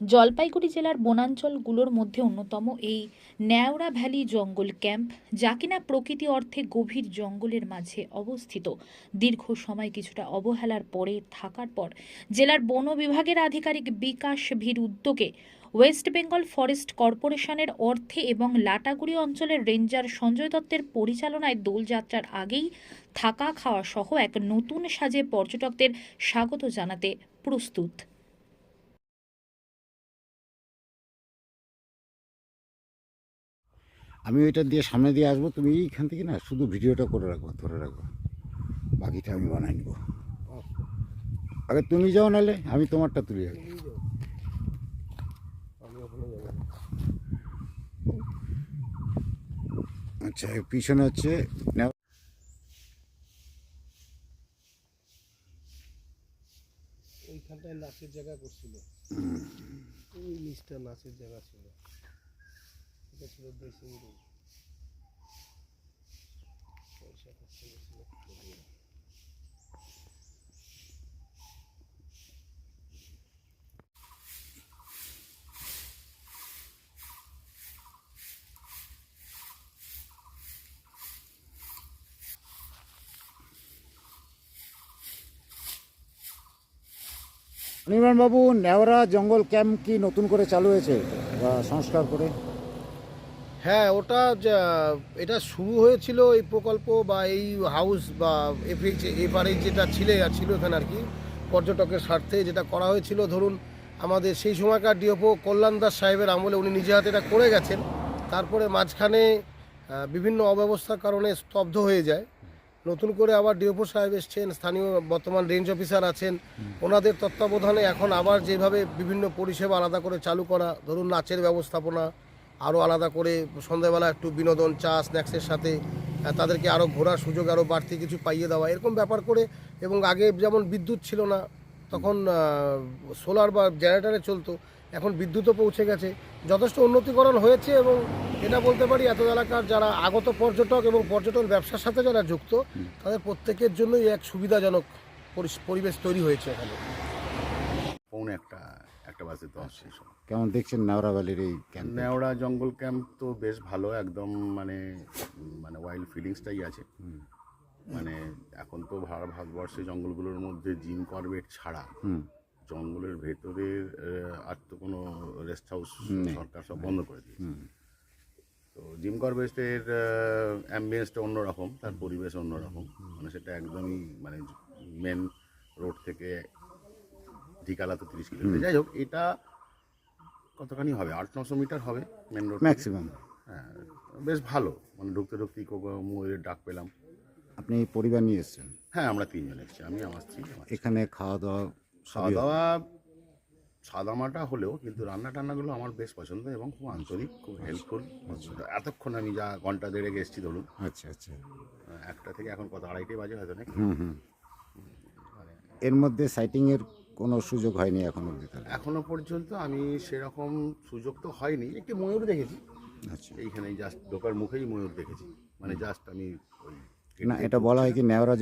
জলপাইগুড়ি জেলার বনাঞ্চলগুলোর মধ্যে অন্যতম এই ন্যাওড়া ভ্যালি জঙ্গল ক্যাম্প, যা কিনা প্রকৃতি অর্থে গভীর জঙ্গলের মাঝে অবস্থিত। দীর্ঘ সময় কিছুটা অবহেলার পরে থাকার পর জেলার বন বিভাগের আধিকারিক বিকাশ ভীর উদ্যোগে ওয়েস্ট বেঙ্গল ফরেস্ট কর্পোরেশনের অর্থে এবং লাটাগুড়ি অঞ্চলের রেঞ্জার সঞ্জয় দত্তের পরিচালনায় দোলযাত্রার আগেই থাকা খাওয়া সহ এক নতুন সাজে পর্যটকদের স্বাগত জানাতে প্রস্তুত। আমি ওইটা দিয়ে সামনে দিয়ে আসব তুমি এইখান থেকে না শুধু ভিডিওটা করে রাখব ধরে রাখব। বাকিটা আমি বানাই নেব। আগে তুমি যাও নাহলে আমি তোমারটা তুলে রাখব। আচ্ছা পিছনে হচ্ছে এইখানটায় নাচের জায়গা করছিল। ওই নিচটা নাচের জায়গা ছিল। এটা ছিল ড্রেসিং রুম নেওরা জঙ্গল ক্যাম্প কি নতুন করে চালু হয়েছে বা সংস্কার করে? হ্যাঁ ওটা এটা শুরু হয়েছিল এই প্রকল্প বা এই হাউস বা এফএইচ এপারে যেটা ছিল ছিল এখানে আর কি পর্যটকের স্বার্থে যেটা করা হয়েছিল। ধরুন আমাদের সেই সময়কার ডিওপো কল্যাণ দাস সাহেবের আমলে উনি নিজে হাতে এটা করে গেছেন তারপরে মাঝখানে বিভিন্ন অব্যবস্থার কারণে স্তব্ধ হয়ে যায়। নতুন করে আবার ডিওপো সাহেব এসছেন স্থানীয় বর্তমান রেঞ্জ অফিসার আছেন। ওনাদের তত্ত্বাবধানে এখন আবার যেভাবে বিভিন্ন পরিষেবা আলাদা করে চালু করা ধরুন নাচের ব্যবস্থাপনা আরও আলাদা করে সন্ধ্যাবেলা একটু বিনোদন, চা, স্ন্যাক্সের সাথে তাদেরকে আরও ঘোরার সুযোগ, আরও বাড়তি কিছু পাইয়ে দেওয়া, এরকম ব্যাপার করে এবং আগে যেমন বিদ্যুৎ ছিল না, তখন সোলার বা জেনারেটারে চলতো, এখন বিদ্যুৎও পৌঁছে গেছে। যথেষ্ট উন্নতিকরণ হয়েছে এবং এটা বলতে পারি এত এলাকার যারা আগত পর্যটক এবং পর্যটন ব্যবসার সাথে যারা যুক্ত, তাদের প্রত্যেকের জন্যই এক সুবিধাজনক পরিবেশ তৈরি হয়েছে এখানে। একটা একটা বাজে দশ সেই সময়। কেমন দেখছেন নেওরা ভ্যালির এই ক্যাম্প নেওড়া জঙ্গল ক্যাম্প তো বেশ ভালো একদম মানে মানে ওয়াইল্ড ফিলিংসটাই আছে। মানে এখন তো ভার- ভারতবর্ষে জঙ্গলগুলোর মধ্যে জিম করবেট ছাড়া জঙ্গলের ভেতরে আর তো কোনো রেস্ট হাউস সরকার সব বন্ধ করে দিয়েছে। তো জিম করবেটের অ্যাম্বিয়েন্সটা অন্যরকম তার পরিবেশ অন্যরকম। মানে সেটা একদমই মানে মেন রোড থেকে ঢিকালা তো তিরিশ কিলোমিটার যাই হোক এটা কতখানি হবে? আট নশো মিটার হবে মেন রোড ম্যাক্সিমাম হ্যাঁ বেশ ভালো। মানে ঢুকতে ঢুকতেই ময়ূরের ডাক পেলাম। আপনি পরিবার নিয়ে এসেছেন? হ্যাঁ আমরা তিনজন এসেছি। আমি আমার স্ত্রী এখানে খাওয়া দাওয়া খাওয়া দাওয়া সাদামাটা হলেও কিন্তু রান্না টান্নাগুলো আমার বেশ পছন্দ এবং খুব আন্তরিক খুব হেল্পফুল এতক্ষণ আমি যা ঘণ্টা দেড়ে গেছি ধরুন। আচ্ছা আচ্ছা। একটা থেকে এখন কত আড়াইটাই বাজে হয়তো নাকি? হুম হুম। এর মধ্যে সাইটিংয়ের কোনো সুযোগ হয়নি এখনও অবধি তাহলে। এখনও পর্যন্ত আমি সেরকম সুযোগ তো হয়নি। একটি ময়ূর দেখেছি। আচ্ছা। এইখানে জাস্ট ঢোকার মুখেই ময়ূর দেখেছি। মানে জাস্ট আমি ওই না এটা বলা হয় কি নেওরা